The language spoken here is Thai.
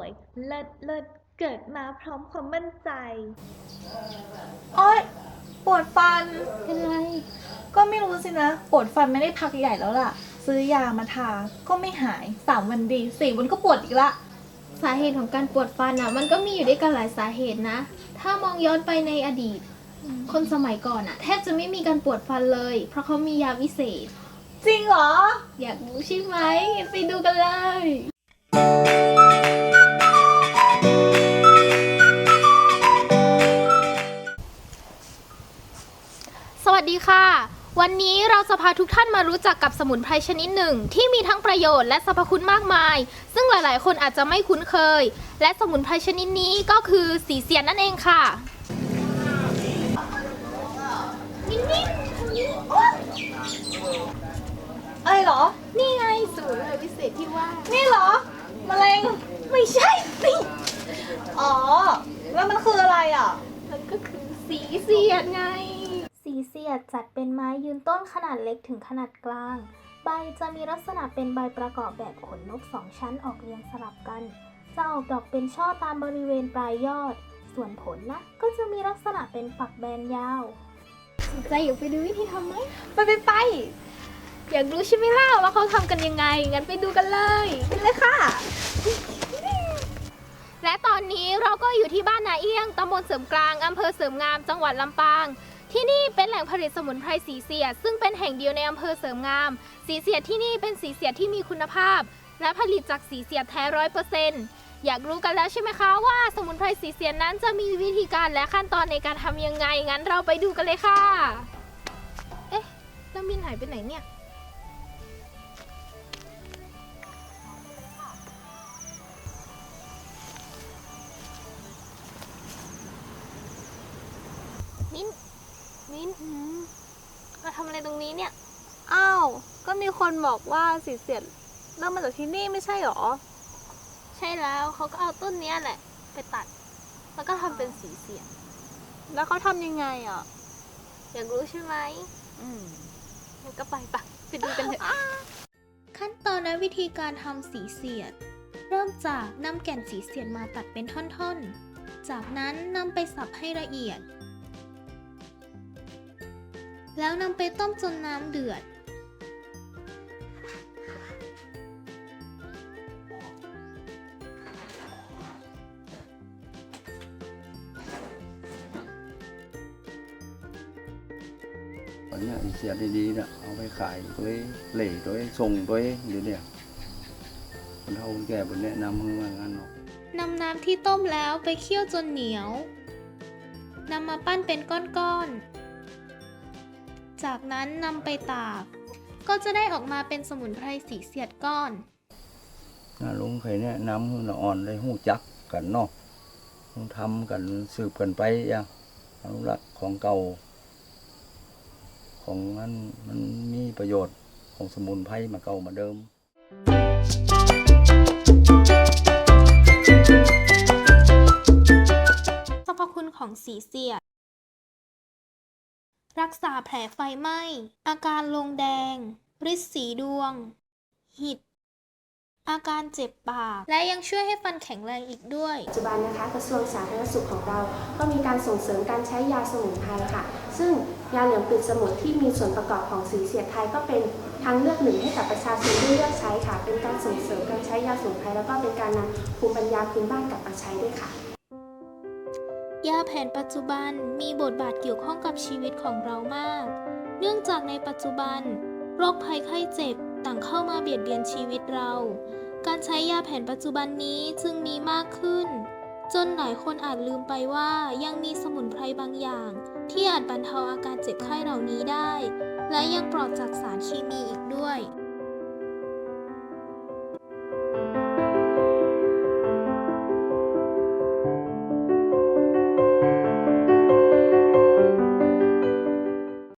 วย เลิศเลิศเกิดมาพร้อมความมั่นใจ โอ๊ยปวดฟัน เป็นไร ก็ไม่รู้สินะ ปวดฟันไม่ได้พักใหญ่แล้วล่ะ ซื้อยามาทา ก็ไม่หายสามวันดีสี่วันก็ปวดอีกละ สาเหตุของการปวดฟันอะ มันก็มีอยู่ด้วยกันหลายสาเหตุนะ ถ้ามองย้อนไปในอดีต คนสมัยก่อนอะ แทบจะไม่มีการปวดฟันเลย เพราะเขามียาวิเศษ จริงเหรอ อยากรู้ใช่ไหมงั้นไปดูกันเลย วัสดีค่ะ วันนี้เราจะพาทุกท่านมารู้จักกับสมุนไพรชนิดหนึ่ง ที่มีทั้งประโยชน์และสรรพคุณมากมาย ซึ่งหลายๆ คนอาจจะไม่คุ้นเคย และสมุนไพรชนิดนี้ก็คือสีเสียนนั่นเองค่ะนิ่งๆอะไรเหรอ นี่ไงสมุนไพรวิเศษที่ว่า นี่เหรอมะเร็งไม่ใช่นี่อ๋อ แล้วมันคืออะไรอะ มันก็คือสีเสียดไง สีเสี ยดจัดเป็นไม้ยืนต้นขนาดเล็กถึงขนาดกลาง ใบจะมีลักษณะเป็นใบประกอบแบบขนนกสองชั้นออกเรียงสลับกัน จะออกดอกเป็นช่อตามบริเวณปลายยอด ส่วนผลนะก็จะมีลักษณะเป็นฝักแบนยาวสนใจอยากไปดูวิธีทำไหมไปไปไป อยากรู้ใช่ไหมล่ะว่าเขาทำกันยังไง งั้นไปดูกันเลยไปเลยค่ะ และตอนนี้เราก็อยู่ที่บ้านนาเอี้ยงตำบลเสริมกลางอำเภอเสริมงาม จังหวัดลำปาง ที่นี่เป็นแหล่งผลิตสมุนไพรสีเสียด ซึ่งเป็นแห่งเดียวในอำเภอเสริมงาม สีเสียดที่นี่เป็นสีเสียดที่มีคุณภาพ และผลิตจากสีเสียดแท้ร้อยเปอร์เซ็นต์อยากรู้กันแล้วใช่ไหมคะว่าสมุนไพรสีเสียดนั้นจะมีวิธีการและขั้นตอนในการทำยังไง งั้นเราไปดูกันเลยค่ะ เอ๊ะแล้วมินหายไปไหนเนี่ย มิ้น มิ้นมาทำอะไรตรงนี้เนี่ย อ้าว ก็มีคนบอกว่าสีเสียดเริ่มมาจากที่นี่ไม่ใช่หรอ ใช่แล้วเขาก็เอาต้นเนี้ยแหละ ไปตัด แล้วก็ทำเป็นสีเสียงแล้วเขาทำยังไงอะ อยากรู้ใช่ไหมอืมงั้นก็ไปปะไปดูกันเถอะขั้นตอนและวิธีการทำสีเสียด เริ่มจากนำแก่นสีเสียดมาตัดเป็นท่อนๆ จากนั้นนำไปสับให้ละเอียด แล้วนำไปต้มจนน้ำเดือด อันเนี้ยเสียดีๆเนี่ยเอาไปขายตัวเองเหล่ตัวเองส่งตัวเองเดี๋ยวเนี่ยคนเฒ่าคนแก่บนแนะนำมือว่างั้นเนาะนำน้ำที่ต้มแล้วไปเคี่ยวจนเหนียว นำมาปั้นเป็นก้อนๆ จากนั้นนำไปตาก ก็จะได้ออกมาเป็นสมุนไพรสีเสียดก้อน น่าลงใครแนะนำให้ละอ่อนได้หู้จักกันเนาะต้องทำกันสืบกันไปอย่างอนุรักษ์ของเก่า ของนั้นมันมีประโยชน์ของสมุนไพรมาเก่ามาเดิมสรรพคุณของสีเสียด รักษาแผลไฟไหม้ อาการลงแดงริดสีดวง หิด อาการเจ็บปาก และยังช่วยให้ฟันแข็งแรงอีกด้วย ปัจจุบันนะคะกระทรวงสาธารณสุขของเรา ก็มีการส่งเสริมการใช้ยาสมุนไพรค่ะ ซึ่งยาเหลืองปิดสมุนที่มีส่วนประกอบของสีเสียดไทยก็เป็นทางเลือกหนึ่งให้กับประชาชนได้เลือกใช้ค่ะ เป็นการส่งเสริมการใช้ยาสมุนไพรแล้วก็เป็นการนำภูมิปัญญาพื้นบ้านกลับมาใช้ด้วยค่ะ ยาแผนปัจจุบันมีบทบาทเกี่ยวข้องกับชีวิตของเรามาก เนื่องจากในปัจจุบัน โรคภัยไข้เจ็บต่างเข้ามาเบียดเบียนชีวิตเรา การใช้ยาแผนปัจจุบันนี้จึงมีมากขึ้น จนหลายคนอาจลืมไปว่ายังมีสมุนไพรบางอย่าง ที่อาจบรรเทาอาการเจ็บไข้เหล่านี้ได้ และยังปลอดจากสารเคมีอีกด้วย